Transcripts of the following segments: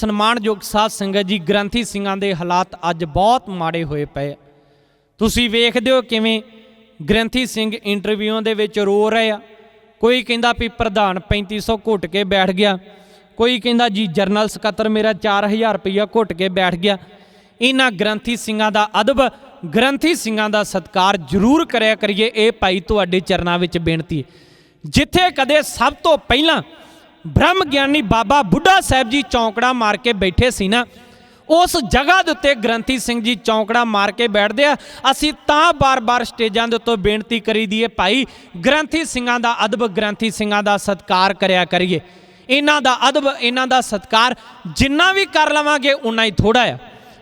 ਸਨਮਾਨਯੋਗ ਸਾਧ ਸੰਗਤ ਜੀ, ਗ੍ਰੰਥੀ ਸਿੰਘਾਂ ਦੇ ਹਾਲਾਤ ਅੱਜ ਬਹੁਤ ਮਾੜੇ ਹੋਏ ਪਏ ਆ। ਤੁਸੀਂ ਵੇਖਦੇ ਹੋ ਕਿਵੇਂ ਗ੍ਰੰਥੀ ਸਿੰਘ ਇੰਟਰਵਿਊਆਂ ਦੇ ਵਿੱਚ ਰੋ ਰਹੇ ਆ। ਕੋਈ ਕਹਿੰਦਾ ਵੀ ਪ੍ਰਧਾਨ 3500 ਘੁੱਟ ਕੇ ਬੈਠ ਗਿਆ। ਕੋਈ ਕਹਿੰਦਾ ਜੀ, ਜਰਨਲ ਸਕੱਤਰ ਮੇਰਾ 4000 ਰੁਪਇਆ ਘੁੱਟ ਕੇ ਬੈਠ ਗਿਆ। ਇਹਨਾਂ ਗ੍ਰੰਥੀ ਸਿੰਘਾਂ ਦਾ ਅਦਬ, ਗ੍ਰੰਥੀ ਸਿੰਘਾਂ ਦਾ ਸਤਕਾਰ ਜ਼ਰੂਰ ਕਰਿਆ ਕਰੀਏ। ਇਹ ਭਾਈ ਤੁਹਾਡੇ ਚਰਨਾਂ ਵਿੱਚ ਬੇਨਤੀ ਜਿੱਥੇ ਕਦੇ ਸਭ ਤੋਂ ਪਹਿਲਾਂ ਬ੍ਰਹਮ ਗਿਆਨੀ ਬਾਬਾ ਬੁੱਢਾ ਸਾਹਿਬ ਜੀ ਚੌਂਕੜਾ ਮਾਰ ਕੇ ਬੈਠੇ ਸੀ ਨਾ, ਉਸ ਜਗ੍ਹਾ ਦੇ ਉੱਤੇ ਗ੍ਰੰਥੀ ਸਿੰਘ ਜੀ ਚੌਂਕੜਾ ਮਾਰ ਕੇ ਬੈਠਦੇ ਆ। ਅਸੀਂ ਤਾਂ ਬਾਰ-ਬਾਰ ਸਟੇਜਾਂ ਦੇ ਉੱਤੇ ਬੇਨਤੀ ਕਰੀ ਦੀਏ ਭਾਈ, ਗ੍ਰੰਥੀ ਸਿੰਘਾਂ ਦਾ ਅਦਬ, ਗ੍ਰੰਥੀ ਸਿੰਘਾਂ ਦਾ ਸਤਕਾਰ ਕਰਿਆ ਕਰੀਏ। ਇਹਨਾਂ ਦਾ ਅਦਬ, ਇਹਨਾਂ ਦਾ ਸਤਕਾਰ ਜਿੰਨਾ ਵੀ ਕਰ ਲਵਾਂਗੇ, ਉਨਾ ਹੀ ਥੋੜਾ ਆ।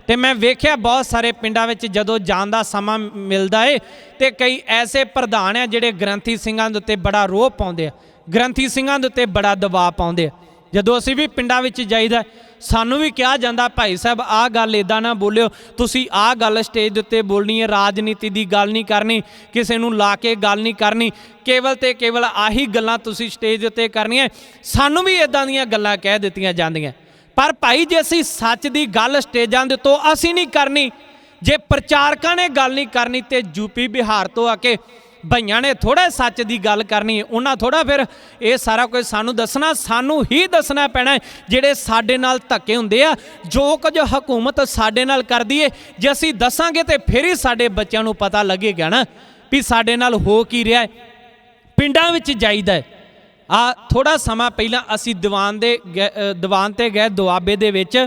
ਤੇ ਮੈਂ ਵੇਖਿਆ ਬਹੁਤ ਸਾਰੇ ਪਿੰਡਾਂ ਵਿੱਚ ਜਦੋਂ ਜਾਣ ਦਾ ਸਮਾਂ ਮਿਲਦਾ ਏ, ਤੇ ਕਈ ਐਸੇ ਪ੍ਰਧਾਨ ਆ ਜਿਹੜੇ ਗ੍ਰੰਥੀ ਸਿੰਘਾਂ ਦੇ ਉੱਤੇ ਬੜਾ ਰੋਹ ਪਾਉਂਦੇ ਆ। ਗ੍ਰੰਥੀ ਸਿੰਘਾਂ ਦੇ ਉੱਤੇ ਬੜਾ ਦਬਾਅ ਪਾਉਂਦੇ ਆ। ਜਦੋਂ ਅਸੀਂ ਵੀ ਪਿੰਡਾਂ ਵਿੱਚ ਜਾਈਦਾ, ਸਾਨੂੰ ਵੀ ਕਿਹਾ ਜਾਂਦਾ, ਭਾਈ ਸਾਹਿਬ, ਆਹ ਗੱਲ ਇਦਾਂ ਨਾ ਬੋਲਿਓ। ਤੁਸੀਂ ਆਹ ਗੱਲ ਸਟੇਜ ਦੇ ਉੱਤੇ ਬੋਲਣੀ ਹੈ, ਰਾਜਨੀਤੀ ਦੀ ਗੱਲ ਨਹੀਂ ਕਰਨੀ, ਕਿਸੇ ਨੂੰ ਲਾ ਕੇ ਗੱਲ ਨਹੀਂ ਕਰਨੀ। ਕੇਵਲ ਤੇ ਕੇਵਲ ਆਹੀ ਗੱਲਾਂ ਤੁਸੀਂ ਸਟੇਜ ਦੇ ਉੱਤੇ ਕਰਨੀਆਂ ਸਾਨੂੰ ਵੀ ਇਦਾਂ ਦੀਆਂ ਗੱਲਾਂ ਕਹਿ ਦਿੱਤੀਆਂ ਜਾਂਦੀਆਂ। ਪਰ ਭਾਈ, ਜੇ ਅਸੀਂ ਸੱਚ ਦੀ ਗੱਲ ਸਟੇਜਾਂ ਦੇ ਤੋਂ ਅਸੀਂ ਨਹੀਂ ਕਰਨੀ, ਜੇ ਪ੍ਰਚਾਰਕਾਂ ਨੇ ਗੱਲ ਨਹੀਂ ਕਰਨੀ, ਤੇ ਯੂਪੀ ਬਿਹਾਰ ਤੋਂ ਆ ਕੇ ਭਈਆਂ ਨੇ ਥੋੜਾ ਸੱਚ ਦੀ ਗੱਲ ਕਰਨੀ ਹੈ ਉਹਨਾਂ ਥੋੜਾ ਫਿਰ ਇਹ ਸਾਰਾ ਕੁਝ ਸਾਨੂੰ ਦੱਸਣਾ, ਸਾਨੂੰ ਹੀ ਦੱਸਣਾ ਪੈਣਾ ਜਿਹੜੇ ਸਾਡੇ ਨਾਲ ਧੱਕੇ ਹੁੰਦੇ ਆ, ਜੋ ਕੁਝ ਹਕੂਮਤ ਸਾਡੇ ਨਾਲ ਕਰਦੀ ਏ, ਜੇ ਅਸੀਂ ਦੱਸਾਂਗੇ ਤੇ ਫਿਰ ਹੀ ਸਾਡੇ ਬੱਚਿਆਂ ਨੂੰ ਪਤਾ ਲੱਗੇਗਾ ਨਾ ਵੀ ਸਾਡੇ ਨਾਲ ਹੋ ਕੀ ਰਿਹਾ ਹੈ। ਪਿੰਡਾਂ ਵਿੱਚ ਜਾਈਦਾ ਆ ਥੋੜਾ ਸਮਾਂ ਪਹਿਲਾਂ ਅਸੀਂ ਦੀਵਾਨ ਦੇ ਗਏ- ਦੀਵਾਨ ਤੇ ਗਏ, ਦੁਆਬੇ ਦੇ ਵਿੱਚ।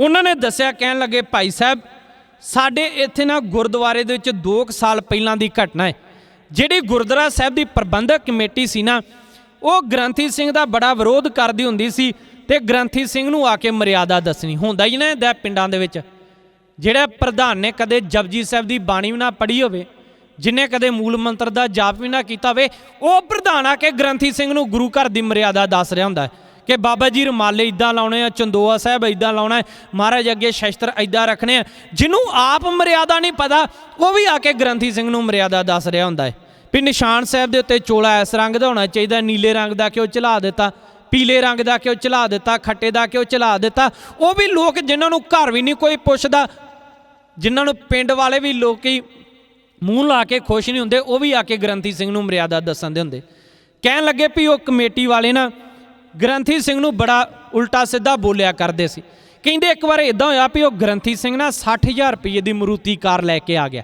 ਉਹਨਾਂ ਨੇ ਦੱਸਿਆ, ਕਹਿਣ ਲੱਗੇ, ਭਾਈ ਸਾਹਿਬ, ਸਾਡੇ ਇੱਥੇ ਨਾ ਗੁਰਦੁਆਰੇ ਦੇ ਵਿੱਚ 2 ਸਾਲ ਪਹਿਲਾਂ ਦੀ ਘਟਨਾ ਹੈ। ਜਿਹੜੀ ਗੁਰਦੁਆਰਾ ਸਾਹਿਬ ਦੀ ਪ੍ਰਬੰਧਕ ਕਮੇਟੀ ਸੀ ਨਾ, ਉਹ ਗ੍ਰੰਥੀ ਸਿੰਘ ਦਾ ਬੜਾ ਵਿਰੋਧ ਕਰਦੀ ਹੁੰਦੀ ਸੀ ਤੇ ਗ੍ਰੰਥੀ ਸਿੰਘ ਨੂੰ ਆ ਕੇ ਮਰਿਆਦਾ ਦੱਸਣੀ। ਹੁੰਦਾ ਹੀ ਨਾ ਇਹਦਾ ਪਿੰਡਾਂ ਦੇ ਵਿੱਚ। ਜਿਹੜਾ ਪ੍ਰਧਾਨ ਨੇ ਕਦੇ ਜਪਜੀ ਸਾਹਿਬ ਦੀ ਬਾਣੀ ਵੀ ਨਾ ਪੜ੍ਹੀ ਹੋਵੇ, ਜਿਨੇ ਕਦੇ ਮੂਲ ਮੰਤਰ ਦਾ ਜਾਪ ਵੀ ਨਾ ਕੀਤਾ ਹੋਵੇ, ਉਹ ਪ੍ਰਧਾਨ ਆ ਕੇ ਗ੍ਰੰਥੀ ਸਿੰਘ ਨੂੰ ਗੁਰੂ ਘਰ ਦੀ ਮਰਿਆਦਾ ਦੱਸ ਰਿਹਾ ਹੁੰਦਾ। ਹੈ ਕਿ ਬਾਬਾ ਜੀ ਰੁਮਾਲੇ ਇਦਾਂ ਲਾਉਣੇ ਆ, ਚੰਦੋਆ ਸਾਹਿਬ ਇਦਾਂ ਲਾਉਣਾ ਹੈ, ਮਹਾਰਾਜ ਅੱਗੇ ਸ਼ਸਤਰ ਇਦਾਂ ਰੱਖਣੇ ਆ। ਜਿਹਨੂੰ ਆਪ ਮਰਿਆਦਾ ਨਹੀਂ ਪਤਾ, ਉਹ ਵੀ ਆ ਕੇ ਗ੍ਰੰਥੀ ਸਿੰਘ ਨੂੰ ਮਰਿਆਦਾ ਦੱਸ ਰਿਹਾ ਹੁੰਦਾ ਹੈ। ਵੀ ਨਿਸ਼ਾਨ ਸਾਹਿਬ ਦੇ ਉੱਤੇ ਚੋਲਾ ਇਸ ਰੰਗ ਦਾ ਹੋਣਾ ਚਾਹੀਦਾ, ਨੀਲੇ ਰੰਗ ਦਾ ਕਿਉਂ ਚਲਾ ਦਿੱਤਾ, ਪੀਲੇ ਰੰਗ ਦਾ ਕਿਉਂ ਚਲਾ ਦਿੱਤਾ, ਖੱਟੇ ਦਾ ਕਿਉਂ ਚਲਾ ਦਿੱਤਾ। ਉਹ ਵੀ ਲੋਕ ਜਿਨ੍ਹਾਂ ਨੂੰ ਘਰ ਵੀ ਨਹੀਂ ਕੋਈ ਪੁੱਛਦਾ, ਜਿਨ੍ਹਾਂ ਨੂੰ ਪਿੰਡ ਵਾਲੇ ਵੀ ਲੋਕੀ ਮੂੰਹ ਲਾ ਕੇ ਖੁਸ਼ ਨਹੀਂ ਹੁੰਦੇ, ਉਹ ਵੀ ਆ ਕੇ ਗ੍ਰੰਥੀ ਸਿੰਘ ਨੂੰ ਮਰਿਆਦਾ ਦੱਸਣ ਦੇ ਹੁੰਦੇ। ਕਹਿਣ ਲੱਗੇ ਵੀ ਉਹ ਕਮੇਟੀ ਵਾਲੇ ਨਾ ਗ੍ਰੰਥੀ ਸਿੰਘ ਨੂੰ ਬੜਾ ਉਲਟਾ ਸਿੱਧਾ ਬੋਲਿਆ ਕਰਦੇ ਸੀ। ਕਹਿੰਦੇ ਇੱਕ ਵਾਰ ਇਦਾਂ ਹੋਇਆ ਵੀ ਉਹ ਗ੍ਰੰਥੀ ਸਿੰਘ ਨਾ 60000 ਰੁਪਏ ਦੀ ਮਰੂਤੀ ਕਾਰ ਲੈ ਕੇ ਆ ਗਿਆ।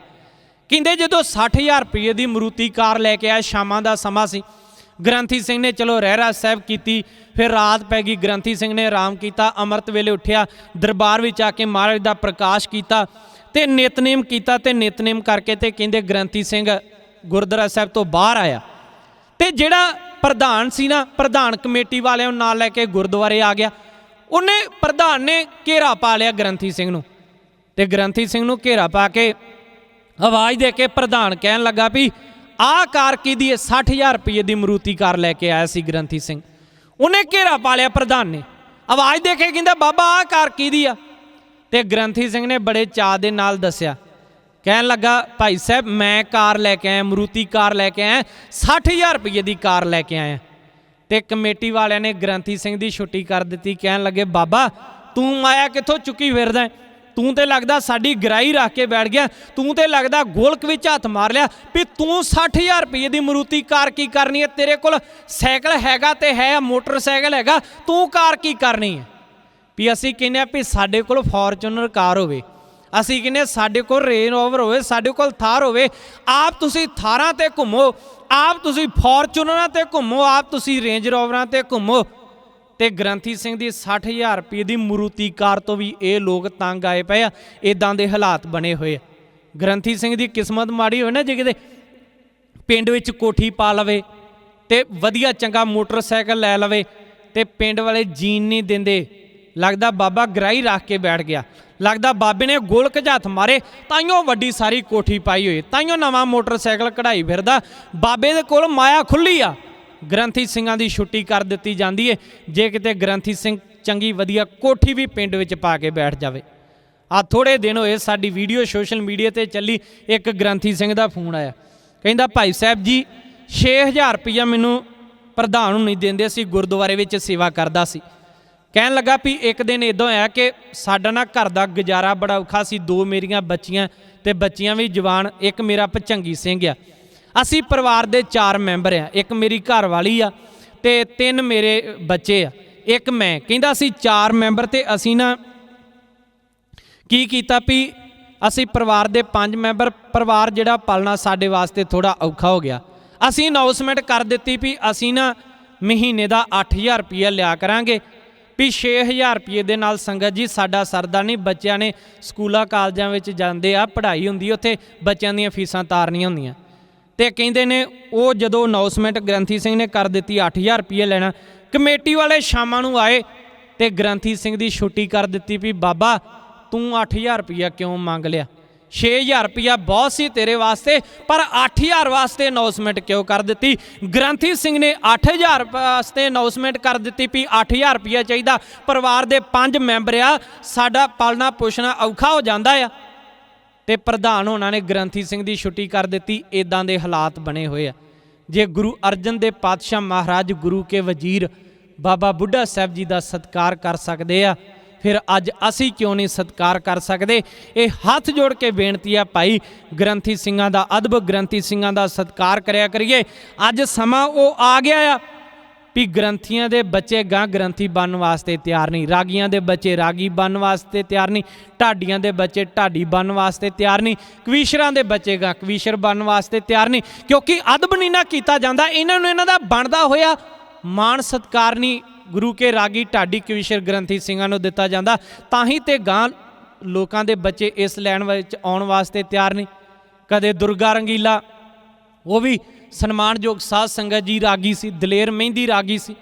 ਕਹਿੰਦੇ ਜਦੋਂ 60000 ਰੁਪਏ ਦੀ ਮਰੂਤੀ ਕਾਰ ਲੈ ਕੇ ਆਇਆ, ਸ਼ਾਮਾਂ ਦਾ ਸਮਾਂ ਸੀ। ਗ੍ਰੰਥੀ ਸਿੰਘ ਨੇ ਚਲੋ ਰਹਿਰਾ ਸਾਹਿਬ ਕੀਤੀ, ਫਿਰ ਰਾਤ ਪੈ ਗਈ। ਗ੍ਰੰਥੀ ਸਿੰਘ ਨੇ ਆਰਾਮ ਕੀਤਾ, ਅੰਮ੍ਰਿਤ ਵੇਲੇ ਉੱਠਿਆ, ਦਰਬਾਰ ਵਿੱਚ ਆ ਕੇ ਮਹਾਰਾਜ ਦਾ ਪ੍ਰਕਾਸ਼ ਕੀਤਾ ਤੇ ਨਿਤਨੇਮ ਕੀਤਾ ਤੇ ਨਿਤਨੇਮ ਕਰਕੇ ਤੇ ਕਹਿੰਦੇ ਗ੍ਰੰਥੀ ਸਿੰਘ ਗੁਰਦੁਆਰਾ ਸਾਹਿਬ ਤੋਂ ਬਾਹਰ ਆਇਆ। ਤੇ ਜਿਹੜਾ ਪ੍ਰਧਾਨ ਸੀ ਨਾ, ਪ੍ਰਧਾਨ ਕਮੇਟੀ ਵਾਲਿਆਂ ਨੂੰ ਨਾਲ ਲੈ ਕੇ ਗੁਰਦੁਆਰੇ ਆ ਗਿਆ। ਉਹਨੇ ਪ੍ਰਧਾਨ ਨੇ ਘੇਰਾ ਪਾ ਲਿਆ ਗ੍ਰੰਥੀ ਸਿੰਘ ਨੂੰ। ਤੇ ਗ੍ਰੰਥੀ ਸਿੰਘ ਨੂੰ ਘੇਰਾ ਪਾ ਕੇ ਆਵਾਜ਼ ਦੇ ਕੇ ਪ੍ਰਧਾਨ ਕਹਿਣ ਲੱਗਾ ਵੀ ਆਹ ਕਾਰ ਕਿਹਦੀ ਹੈ 60000 ਰੁਪਏ ਦੀ ਮਰੂਤੀ ਕਾਰ ਲੈ ਕੇ ਆਇਆ ਸੀ ਗ੍ਰੰਥੀ ਸਿੰਘ। ਉਹਨੇ ਘੇਰਾ ਪਾ ਲਿਆ ਪ੍ਰਧਾਨ ਨੇ। ਆਵਾਜ਼ ਦੇ ਕੇ ਕਹਿੰਦਾ, ਬਾਬਾ ਆਹ ਕਾਰ ਕਿਹਦੀ ਆ। ਤੇ ਗ੍ਰੰਥੀ ਸਿੰਘ ਨੇ ਬੜੇ ਚਾਅ ਦੇ ਨਾਲ ਦੱਸਿਆ ਕਹਿਣ ਲੱਗਾ, ਭਾਈ ਸਾਹਿਬ, ਮੈਂ ਕਾਰ ਲੈ ਕੇ ਆਇਆ, ਮਰੂਤੀ ਕਾਰ ਲੈ ਕੇ ਆਇਆ 60000 ਰੁਪਏ ਦੀ ਕਾਰ ਲੈ ਕੇ ਆਇਆ। ਤੇ ਕਮੇਟੀ ਵਾਲਿਆਂ ਨੇ ਗ੍ਰੰਥੀ ਸਿੰਘ ਦੀ ਛੁੱਟੀ ਕਰ ਦਿੱਤੀ, ਕਹਿਣ ਲੱਗੇ, ਬਾਬਾ, ਤੂੰ ਆਇਆ ਕਿੱਥੋਂ, ਚੁੱਕੀ ਫਿਰਦਾ ਤੂੰ ਤੇ ਲੱਗਦਾ ਸਾਡੀ ਗਰਾਈ ਰੱਖ ਕੇ ਬੈਠ ਗਿਆ, ਤੂੰ ਤੇ ਲੱਗਦਾ ਗੋਲਕ ਵਿੱਚ ਹੱਥ ਮਾਰ ਲਿਆ, ਵੀ ਤੂੰ 60000 ਰੁਪਏ ਦੀ ਮਰੂਤੀ ਕਾਰ ਕੀ ਕਰਨੀ ਹੈ? ਤੇਰੇ ਕੋਲ ਸਾਈਕਲ ਹੈਗਾ ਤੇ ਹੈ ਮੋਟਰਸਾਈਕਲ ਹੈਗਾ, ਤੂੰ ਕਾਰ ਕੀ ਕਰਨੀ ਹੈ? ਵੀ ਅਸੀਂ ਕਹਿੰਦੇ ਆ ਵੀ ਸਾਡੇ ਕੋਲ ਫੋਰਚੂਨਰ ਕਾਰ ਹੋਵੇ ਅਸੀਂ ਕਹਿੰਦੇ ਸਾਡੇ ਕੋਲ ਰੇਂਜ ਓਵਰ ਹੋਵੇ, ਸਾਡੇ ਕੋਲ ਥਾਰ ਹੋਵੇ, ਆਪ ਤੁਸੀਂ ਥਾਰਾਂ ਤੇ ਘੁੰਮੋ, ਆਪ ਤੁਸੀਂ ਫੋਰਚੂਨਰਾਂ ਤੇ ਘੁੰਮੋ, ਆਪ ਤੁਸੀਂ ਰੇਂਜ ਰੋਵਰਾਂ ਤੇ ਘੁੰਮੋ। ਤੇ ਗ੍ਰੰਥੀ ਸਿੰਘ ਦੀ 60000 ਰੁਪਏ ਦੀ ਮਰੂਤੀ ਕਾਰ ਤੋਂ ਵੀ ਇਹ ਲੋਕ ਤੰਗ ਆਏ ਪਏ ਆ ਇਦਾਂ ਦੇ ਹਾਲਾਤ ਬਣੇ ਹੋਏ ਆ। ਗ੍ਰੰਥੀ ਸਿੰਘ ਦੀ ਕਿਸਮਤ ਮਾੜੀ ਹੋਏ ਨਾ, ਜੇ ਕਿਤੇ ਪਿੰਡ ਵਿੱਚ ਕੋਠੀ ਪਾ ਲਵੇ ਤੇ ਵਧੀਆ ਚੰਗਾ ਮੋਟਰਸਾਈਕਲ ਲੈ ਲਵੇ ਤੇ ਪਿੰਡ ਵਾਲੇ ਜੀਨ ਨਹੀਂ ਦਿੰਦੇ, ਲੱਗਦਾ ਬਾਬਾ ਗਰਾਈ ਰੱਖ ਕੇ ਬੈਠ ਗਿਆ। ਲੱਗਦਾ ਬਾਬੇ ਨੇ ਗੋਲਕ ਹੱਥ ਮਾਰੇ, ਤਾਈਓ ਵੱਡੀ ਸਾਰੀ ਕੋਠੀ ਪਾਈ ਹੋਈ, ਤਾਈਓ ਨਵਾਂ ਮੋਟਰਸਾਈਕਲ ਕਢਾਈ ਫਿਰਦਾ, ਬਾਬੇ ਦੇ ਕੋਲ ਮਾਇਆ ਖੁੱਲੀ ਆ। ਗ੍ਰੰਥੀ ਸਿੰਘਾਂ ਦੀ ਛੁੱਟੀ ਕਰ ਦਿੱਤੀ ਜਾਂਦੀ ਏ, ਜੇ ਕਿਤੇ ਗ੍ਰੰਥੀ ਸਿੰਘ ਚੰਗੀ ਵਧੀਆ ਕੋਠੀ ਵੀ ਪਿੰਡ ਵਿੱਚ ਪਾ ਕੇ ਬੈਠ ਜਾਵੇ। ਆ ਥੋੜੇ ਦਿਨ ਹੋਏ ਸਾਡੀ ਵੀਡੀਓ ਸੋਸ਼ਲ ਮੀਡੀਆ ਤੇ ਚੱਲੀ, ਇੱਕ ਗ੍ਰੰਥੀ ਸਿੰਘ ਦਾ ਫੋਨ ਆਇਆ। ਕਹਿੰਦਾ, ਭਾਈ ਸਾਹਿਬ ਜੀ 6000 ਰੁਪਇਆ ਮੈਨੂੰ ਪ੍ਰਧਾਨ ਨੂੰ ਨਹੀਂ ਦਿੰਦੇ ਸੀ ਗੁਰਦੁਆਰੇ ਵਿੱਚ ਸੇਵਾ ਕਰਦਾ ਸੀ। ਕਹਿਣ ਲੱਗਾ ਵੀ ਇੱਕ ਦਿਨ ਇਦੋਂ ਹੋਇਆ ਕਿ ਸਾਡਾ ਨਾ ਘਰ ਦਾ ਗੁਜ਼ਾਰਾ ਬੜਾ ਔਖਾ ਸੀ, ਦੋ ਮੇਰੀਆਂ ਬੱਚੀਆਂ ਤੇ ਬੱਚੀਆਂ ਵੀ ਜਵਾਨ, ਇੱਕ ਮੇਰਾ ਭਚੰਗੀ ਸਿੰਘ ਆ। ਅਸੀਂ ਪਰਿਵਾਰ ਦੇ ਚਾਰ ਮੈਂਬਰ ਆ, ਇੱਕ ਮੇਰੀ ਘਰ ਵਾਲੀ ਆ ਤੇ ਤਿੰਨ ਮੇਰੇ ਬੱਚੇ ਆ, ਇੱਕ ਮੈਂ। ਕਹਿੰਦਾ ਅਸੀਂ ਚਾਰ ਮੈਂਬਰ ਤੇ ਅਸੀਂ ਨਾ ਕੀ ਕੀਤਾ ਵੀ ਅਸੀਂ ਪਰਿਵਾਰ ਦੇ ਪੰਜ ਮੈਂਬਰ, ਪਰਿਵਾਰ ਜਿਹੜਾ ਪਾਲਣਾ ਸਾਡੇ ਵਾਸਤੇ ਥੋੜਾ ਔਖਾ ਹੋ ਗਿਆ। ਅਸੀਂ ਅਨਾਉਂਸਮੈਂਟ ਕਰ ਦਿੱਤੀ ਵੀ ਅਸੀਂ ਨਾ ਮਹੀਨੇ ਦਾ 8000 ਰੁਪਏ ਲਿਆ ਕਰਾਂਗੇ ਵੀ 6000 ਰੁਪਏ ਦੇ ਨਾਲ ਸੰਗਤ ਜੀ, ਸਾਡਾ ਸਰਦਾ ਨਹੀਂ, ਬੱਚਿਆਂ ਨੇ ਸਕੂਲਾਂ, ਕਾਲਜਾਂ ਵਿੱਚ ਜਾਂਦੇ ਆ, ਪੜ੍ਹਾਈ ਹੁੰਦੀ ਉੱਥੇ ਬੱਚਿਆਂ ਦੀਆਂ ਫੀਸਾਂ ਤਾਰਨੀਆਂ ਹੁੰਦੀਆਂ। ਤੇ ਕਹਿੰਦੇ ਨੇ, ਉਹ ਜਦੋਂ ਅਨਾਉਂਸਮੈਂਟ ਗ੍ਰੰਥੀ ਸਿੰਘ ਨੇ ਕਰ ਦਿੱਤੀ 8000 ਰੁਪਏ ਲੈਣਾ, ਕਮੇਟੀ ਵਾਲੇ ਸ਼ਾਮਾਂ ਨੂੰ ਆਏ ਤੇ ਗ੍ਰੰਥੀ ਸਿੰਘ ਦੀ ਛੁੱਟੀ ਕਰ ਦਿੱਤੀ ਵੀ, ਬਾਬਾ, ਤੂੰ 8000 ਰੁਪਇਆ ਕਿਉਂ ਮੰਗ ਲਿਆ? 6000 ਰੁਪਇਆ ਬਹੁਤ ਸੀ ਤੇਰੇ ਵਾਸਤੇ, ਪਰ 8000 ਵਾਸਤੇ ਅਨਾਉਂਸਮੈਂਟ ਕਿਉਂ ਕਰ ਦਿੱਤੀ? ਗ੍ਰੰਥੀ ਸਿੰਘ ਨੇ 8000 ਵਾਸਤੇ ਅਨਾਉਂਸਮੈਂਟ ਕਰ ਦਿੱਤੀ ਵੀ 8000 ਰੁਪਇਆ ਚਾਹੀਦਾ। ਪਰਿਵਾਰ ਦੇ ਪੰਜ ਮੈਂਬਰ ਆ, ਸਾਡਾ ਪਾਲਣਾ ਪੋਸ਼ਣਾ ਔਖਾ ਹੋ ਜਾਂਦਾ ਆ। ਤੇ ਪ੍ਰਧਾਨ ਉਹਨਾਂ ਨੇ ਗ੍ਰੰਥੀ ਸਿੰਘ ਦੀ ਛੁੱਟੀ ਕਰ ਦਿੱਤੀ ਇਦਾਂ ਦੇ ਹਾਲਾਤ ਬਣੇ ਹੋਏ ਆ। ਜੇ ਗੁਰੂ ਅਰਜਨ ਦੇ ਪਾਤਸ਼ਾਹ ਮਹਾਰਾਜ, ਗੁਰੂ ਕੇ ਵਜ਼ੀਰ ਬਾਬਾ ਬੁੱਢਾ ਸਾਹਿਬ ਜੀ ਦਾ ਸਤਕਾਰ ਕਰ ਸਕਦੇ ਆ ਫਿਰ ਅੱਜ ਅਸੀਂ ਕਿਉਂ ਨਹੀਂ ਸਤਕਾਰ ਕਰ ਸਕਦੇ? ਇਹ ਹੱਥ ਜੋੜ ਕੇ ਬੇਨਤੀ ਆ ਭਾਈ, ਗ੍ਰੰਥੀ ਸਿੰਘਾਂ ਦਾ ਅਦਬ, ਗ੍ਰੰਥੀ ਸਿੰਘਾਂ ਦਾ ਸਤਕਾਰ ਕਰਿਆ ਕਰੀਏ। ਅੱਜ ਸਮਾਂ ਉਹ ਆ ਗਿਆ ਆ ਵੀ ਗ੍ਰੰਥੀਆਂ ਦੇ ਬੱਚੇ ਗਾਂ ਗ੍ਰੰਥੀ ਬਣਨ ਵਾਸਤੇ ਤਿਆਰ ਨਹੀਂ। ਰਾਗੀਆਂ ਦੇ ਬੱਚੇ ਰਾਗੀ ਬਣਨ ਵਾਸਤੇ ਤਿਆਰ ਨਹੀਂ। ਢਾਡੀਆਂ ਦੇ ਬੱਚੇ ਢਾਡੀ ਬਣਨ ਵਾਸਤੇ ਤਿਆਰ ਨਹੀਂ। ਕਵੀਸ਼ਰਾਂ ਦੇ ਬੱਚੇ ਗਾਂ ਕਵੀਸ਼ਰ ਬਣਨ ਵਾਸਤੇ ਤਿਆਰ ਨਹੀਂ। ਕਿਉਂਕਿ ਅਦਬ ਨਹੀਂ ਨਾ ਕੀਤਾ ਜਾਂਦਾ। ਇਹਨਾਂ ਨੂੰ ਇਹਨਾਂ ਦਾ ਬਣਦਾ ਹੋਇਆ ਮਾਣ ਸਤਕਾਰ ਨਹੀਂ। ਗੁਰੂ ਕੇ ਰਾਗੀ ਢਾਡੀ ਕਵੀਸ਼ਰ ਗ੍ਰੰਥੀ ਸਿੰਘਾਂ ਨੂੰ ਦਿੱਤਾ ਜਾਂਦਾ। ਤਾਂ ਹੀ ਤੇ ਗਾਂ ਲੋਕਾਂ ਦੇ ਬੱਚੇ ਇਸ ਲੈਣ ਵਿੱਚ ਆਉਣ ਵਾਸਤੇ ਤਿਆਰ ਨਹੀਂ। ਕਦੇ ਦੁਰਗਾ ਰੰਗੀਲਾ, ਉਹ ਵੀ ਸਨਮਾਨਯੋਗ ਸਾਧ ਸੰਗਤ ਜੀ ਰਾਗੀ ਸੀ, ਦਲੇਰ ਮਹਿੰਦੀ ਰਾਗੀ ਸੀ,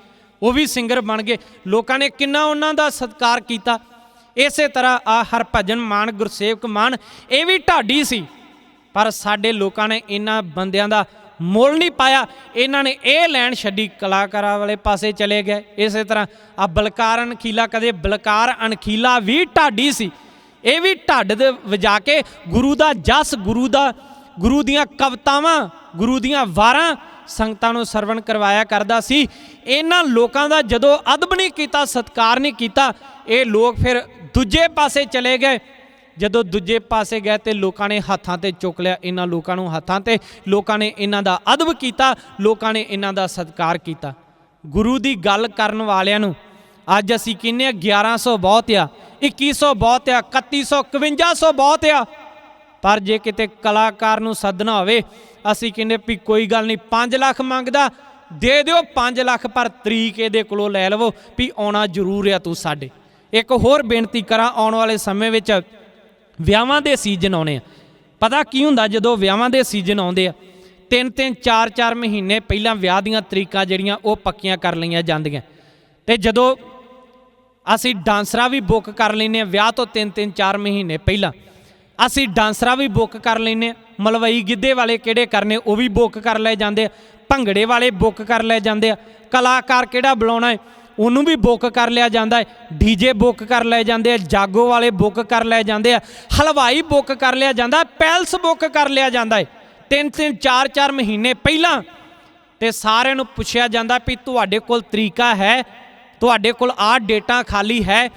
ਉਹ ਵੀ ਸਿੰਗਰ ਬਣ ਗਏ। ਲੋਕਾਂ ਨੇ ਕਿੰਨਾ ਉਹਨਾਂ ਦਾ ਸਤਿਕਾਰ ਕੀਤਾ। ਇਸੇ ਤਰ੍ਹਾਂ ਆ ਹਰਭਜਨ ਮਾਨ, ਗੁਰਸੇਵਕ ਮਾਨ, ਇਹ ਵੀ ਢਾਡੀ ਸੀ। ਪਰ ਸਾਡੇ ਲੋਕਾਂ ਨੇ ਇਹਨਾਂ ਬੰਦਿਆਂ ਦਾ ਮੁੱਲ ਨਹੀਂ ਪਾਇਆ। ਇਹਨਾਂ ਨੇ ਇਹ ਲੈਣ ਛੱਡੀ, ਕਲਾਕਾਰਾਂ ਵਾਲੇ ਪਾਸੇ ਚਲੇ ਗਏ। ਇਸੇ ਤਰ੍ਹਾਂ ਆ ਬਲਕਾਰ ਅਣਖੀਲਾ, ਕਦੇ ਬਲਕਾਰ ਅਣਖੀਲਾ ਵੀ ਢਾਡੀ ਸੀ। ਇਹ ਵੀ ਢੱਡ ਦੇ ਵਜਾ ਕੇ ਗੁਰੂ ਦਾ ਜਸ, ਗੁਰੂ ਦਾ, ਗੁਰੂ ਦੀਆਂ ਕਵਤਾਵਾਂ, ਗੁਰੂ ਦੀਆਂ ਵਾਰਾਂ ਸੰਗਤਾਂ ਨੂੰ ਸਰਵਣ ਕਰਵਾਇਆ ਕਰਦਾ ਸੀ। ਇਹਨਾਂ ਲੋਕਾਂ ਦਾ ਜਦੋਂ ਅਦਬ ਨਹੀਂ ਕੀਤਾ, ਸਤਕਾਰ ਨਹੀਂ ਕੀਤਾ, ਇਹ ਲੋਕ ਫਿਰ ਦੂਜੇ ਪਾਸੇ ਚਲੇ ਗਏ। ਜਦੋਂ ਦੂਜੇ ਪਾਸੇ ਗਏ ਤੇ ਲੋਕਾਂ ਨੇ ਹੱਥਾਂ ਤੇ ਚੁੱਕ ਲਿਆ, ਇਹਨਾਂ ਲੋਕਾਂ ਨੂੰ ਹੱਥਾਂ ਤੇ, ਲੋਕਾਂ ਨੇ ਇਹਨਾਂ ਦਾ ਅਦਬ ਕੀਤਾ, ਲੋਕਾਂ ਨੇ ਇਹਨਾਂ ਦਾ ਸਤਿਕਾਰ ਕੀਤਾ। ਗੁਰੂ ਦੀ ਗੱਲ ਕਰਨ ਵਾਲਿਆਂ ਨੂੰ ਅੱਜ ਅਸੀਂ ਕਹਿੰਦੇ ਆ 1100 ਬਹੁਤ ਆ 2100 ਬਹੁਤ ਆ 3100 5100 ਬਹੁਤ ਆ। ਪਰ ਜੇ ਕਿਤੇ ਕਲਾਕਾਰ ਨੂੰ ਸੱਦਣਾ ਹੋਵੇ, ਅਸੀਂ ਕਹਿੰਦੇ ਵੀ ਕੋਈ ਗੱਲ ਨਹੀਂ 5 ਲੱਖ ਮੰਗਦਾ, ਦੇ ਦਿਓ 5 ਲੱਖ, ਪਰ ਤਰੀਕ ਇਹਦੇ ਕੋਲੋਂ ਲੈ ਲਵੋ ਵੀ ਆਉਣਾ ਜ਼ਰੂਰ ਆ ਤੂੰ ਸਾਡੇ। ਇੱਕ ਹੋਰ ਬੇਨਤੀ ਕਰਾਂ, ਆਉਣ ਵਾਲੇ ਸਮੇਂ ਵਿੱਚ ਵਿਆਹਾਂ ਦੇ ਸੀਜ਼ਨ ਆਉਣੇ ਆ। ਪਤਾ ਕੀ ਹੁੰਦਾ ਜਦੋਂ ਵਿਆਹਾਂ ਦੇ ਸੀਜ਼ਨ ਆਉਂਦੇ ਆ, ਤਿੰਨ ਤਿੰਨ, ਚਾਰ ਚਾਰ ਮਹੀਨੇ ਪਹਿਲਾਂ ਵਿਆਹ ਦੀਆਂ ਤਰੀਕਾਂ ਜਿਹੜੀਆਂ ਉਹ ਪੱਕੀਆਂ ਕਰ ਲਈਆਂ ਜਾਂਦੀਆਂ। ਤੇ ਜਦੋਂ ਅਸੀਂ ਡਾਂਸਰਾਂ ਵੀ ਬੁੱਕ ਕਰ ਲੈਨੇ ਆ, ਵਿਆਹ ਤੋਂ ਤਿੰਨ ਤਿੰਨ, ਚਾਰ ਮਹੀਨੇ ਪਹਿਲਾਂ, ਅਸੀਂ ਡਾਂਸਰਾਂ ਵੀ ਬੁੱਕ ਕਰ ਲੈਨੇ ਆ, ਮਲਵਈ ਗਿੱਧੇ ਵਾਲੇ ਕਿਹੜੇ ਕਰਨੇ ਉਹ ਵੀ ਬੁੱਕ ਕਰ ਲਏ ਜਾਂਦੇ ਆ, ਭੰਗੜੇ ਵਾਲੇ ਬੁੱਕ ਕਰ ਲਏ ਜਾਂਦੇ ਆ, ਕਲਾਕਾਰ ਕਿਹੜਾ ਬੁਲਾਉਣਾ ਹੈ ਉਹਨੂੰ ਵੀ ਬੁੱਕ ਕਰ ਲਿਆ ਜਾਂਦਾ ਹੈ। ਡੀਜੇ ਬੁੱਕ ਕਰ ਲਏ ਜਾਂਦੇ ਆ, ਜਾਗੋ ਵਾਲੇ ਬੁੱਕ ਕਰ ਲਏ ਜਾਂਦੇ ਆ, ਹਲਵਾਈ ਬੁੱਕ ਕਰ ਲਿਆ ਜਾਂਦਾ ਪੈਲਸ ਬੁੱਕ ਕਰ ਲਿਆ ਜਾਂਦਾ ਹੈ। ਤਿੰਨ ਤਿੰਨ, ਚਾਰ ਚਾਰ ਮਹੀਨੇ ਪਹਿਲਾਂ ਤੇ ਸਾਰਿਆਂ ਨੂੰ ਪੁੱਛਿਆ ਜਾਂਦਾ ਵੀ ਤੁਹਾਡੇ ਕੋਲ ਤਰੀਕਾ ਹੈ, ਤੁਹਾਡੇ ਕੋਲ ਆਹ ਡੇਟਾ ਖਾਲੀ ਹੈ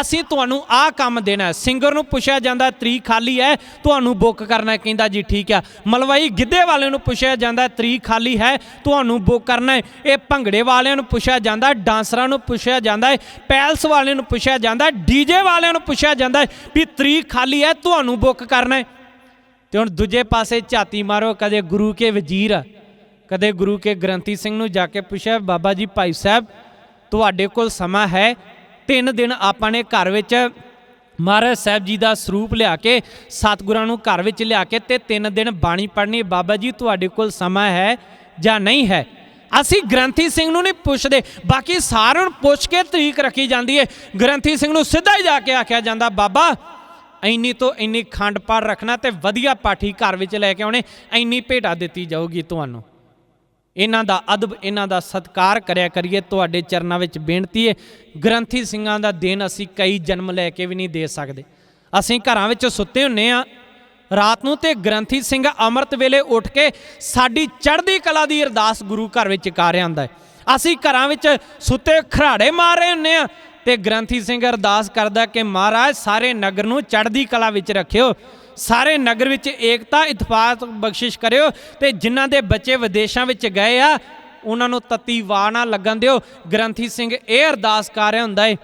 ਅਸੀਂ ਤੁਹਾਨੂੰ ਆਹ ਕੰਮ ਦੇਣਾ ਹੈ। ਸਿੰਗਰ ਨੂੰ ਪੁੱਛਿਆ ਜਾਂਦਾ ਤਰੀਕ ਖਾਲੀ ਹੈ, ਤੁਹਾਨੂੰ ਬੁੱਕ ਕਰਨਾ ਕਹਿੰਦਾ ਜੀ ਠੀਕ ਆ ਮਲਵਾਈ ਗਿੱਧੇ ਵਾਲੇ ਨੂੰ ਪੁੱਛਿਆ ਜਾਂਦਾ ਤਰੀਕ ਖਾਲੀ ਹੈ, ਤੁਹਾਨੂੰ ਬੁੱਕ ਕਰਨਾ ਹੈ। ਇਹ ਭੰਗੜੇ ਵਾਲਿਆਂ ਨੂੰ ਪੁੱਛਿਆ ਜਾਂਦਾ ਡਾਂਸਰਾਂ ਨੂੰ ਪੁੱਛਿਆ ਜਾਂਦਾ ਹੈ, ਪੈਲਸ ਵਾਲਿਆਂ ਨੂੰ ਪੁੱਛਿਆ ਜਾਂਦਾ ਡੀਜੇ ਵਾਲਿਆਂ ਨੂੰ ਪੁੱਛਿਆ ਜਾਂਦਾ ਵੀ ਤਰੀਕ ਖਾਲੀ ਹੈ, ਤੁਹਾਨੂੰ ਬੁੱਕ ਕਰਨਾ ਹੈ। ਤੇ ਹੁਣ ਦੂਜੇ ਪਾਸੇ ਝਾਤੀ ਮਾਰੋ, ਕਦੇ ਗੁਰੂ ਕੇ ਵਜ਼ੀਰ, ਕਦੇ ਗੁਰੂ ਕੇ ਗ੍ਰੰਥੀ ਸਿੰਘ ਨੂੰ ਜਾ ਕੇ ਪੁੱਛਿਆ, ਬਾਬਾ ਜੀ ਭਾਈ ਸਾਹਿਬ, ਤੁਹਾਡੇ ਕੋਲ ਸਮਾਂ ਹੈ ਤਿੰਨ ਦਿਨ ਆਪਾਂ ਨੇ ਘਰ ਵਿੱਚ ਮਹਾਰਾਜ ਸਾਹਿਬ ਜੀ ਦਾ ਸਰੂਪ ਲਿਆ ਕੇ, ਸਤਿਗੁਰਾਂ ਨੂੰ ਘਰ ਵਿੱਚ ਲਿਆ ਕੇ ਤੇ ਤਿੰਨ ਦਿਨ ਬਾਣੀ ਪੜ੍ਹਨੀ। ਬਾਬਾ ਜੀ, ਤੁਹਾਡੇ ਕੋਲ ਸਮਾਂ ਹੈ ਜਾਂ ਨਹੀਂ ਹੈ? ਅਸੀਂ ਗ੍ਰੰਥੀ ਸਿੰਘ ਨੂੰ ਨਹੀਂ ਪੁੱਛਦੇ, ਬਾਕੀ ਸਾਰਿਆਂ ਨੂੰ ਪੁੱਛ ਕੇ ਤਰੀਕ ਰੱਖੀ ਜਾਂਦੀ ਹੈ ਗ੍ਰੰਥੀ ਸਿੰਘ ਨੂੰ ਸਿੱਧਾ ਹੀ ਜਾ ਕੇ ਆਖਿਆ ਜਾਂਦਾ, ਬਾਬਾ, ਇੰਨੀ ਤੋਂ ਇੰਨੀ ਖੰਡ ਪਾਠ ਰੱਖਣਾ ਤੇ ਵਧੀਆ ਪਾਠੀ ਘਰ ਵਿੱਚ ਲੈ ਕੇ ਆਉਣੇ, ਇੰਨੀ ਭੇਟਾ ਦਿੱਤੀ ਜਾਊਗੀ ਤੁਹਾਨੂੰ। ਇਹਨਾਂ ਦਾ ਅਦਬ, ਇਹਨਾਂ ਦਾ ਸਤਕਾਰ ਕਰਿਆ ਕਰੀਏ। ਤੁਹਾਡੇ ਚਰਨਾਂ ਵਿੱਚ ਬੇਨਤੀ ਹੈ ਗ੍ਰੰਥੀ ਸਿੰਘਾਂ ਦਾ ਦਿਨ ਅਸੀਂ ਕਈ ਜਨਮ ਲੈ ਕੇ ਵੀ ਨਹੀਂ ਦੇ ਸਕਦੇ। ਅਸੀਂ ਘਰਾਂ ਵਿੱਚ ਸੁੱਤੇ ਹੁੰਨੇ ਆ, ਰਾਤ ਨੂੰ ਤੇ ਗ੍ਰੰਥੀ ਸਿੰਘ ਅੰਮ੍ਰਿਤ ਵੇਲੇ ਉੱਠ ਕੇ ਸਾਡੀ ਚੜ੍ਹਦੀ ਕਲਾ ਦੀ ਅਰਦਾਸ ਗੁਰੂ ਘਰ ਵਿੱਚ ਕਰ ਆਂਦਾ ਹੈ ਅਸੀਂ ਘਰਾਂ ਵਿੱਚ ਸੁੱਤੇ ਖਰਾੜੇ ਮਾਰ ਰਹੇ ਹੁੰਨੇ ਆ ਤੇ ਗ੍ਰੰਥੀ ਸਿੰਘ ਅਰਦਾਸ ਕਰਦਾ ਕਿ ਮਹਾਰਾਜ, ਸਾਰੇ ਨਗਰ ਨੂੰ ਚੜ੍ਹਦੀ ਕਲਾ ਵਿੱਚ ਰੱਖਿਓ। ਸਾਰੇ ਨਗਰ ਵਿੱਚ ਏਕਤਾ, ਇਤਫਾਕ ਬਖਸ਼ਿਸ਼ ਕਰਿਓ ਤੇ ਜਿਨ੍ਹਾਂ ਦੇ ਬੱਚੇ ਵਿਦੇਸ਼ਾਂ ਵਿੱਚ ਗਏ ਆ, ਉਹਨਾਂ ਨੂੰ ਤਤੀ ਵਾਹ ਨਾ ਲੱਗਣ ਦਿਓ। ਗ੍ਰੰਥੀ ਸਿੰਘ ਇਹ ਅਰਦਾਸ ਕਰ ਰਿਹਾ ਹੁੰਦਾ ਏ,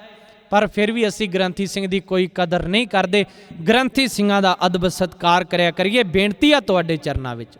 ਪਰ ਫਿਰ ਵੀ ਅਸੀਂ ਗ੍ਰੰਥੀ ਸਿੰਘ ਦੀ ਕੋਈ ਕਦਰ ਨਹੀਂ ਕਰਦੇ। ਗ੍ਰੰਥੀ ਸਿੰਘਾਂ ਦਾ ਅਦਬ ਸਤਕਾਰ ਕਰਿਆ ਕਰੀਏ। ਬੇਨਤੀ ਆ ਤੁਹਾਡੇ ਚਰਨਾਂ ਵਿੱਚ।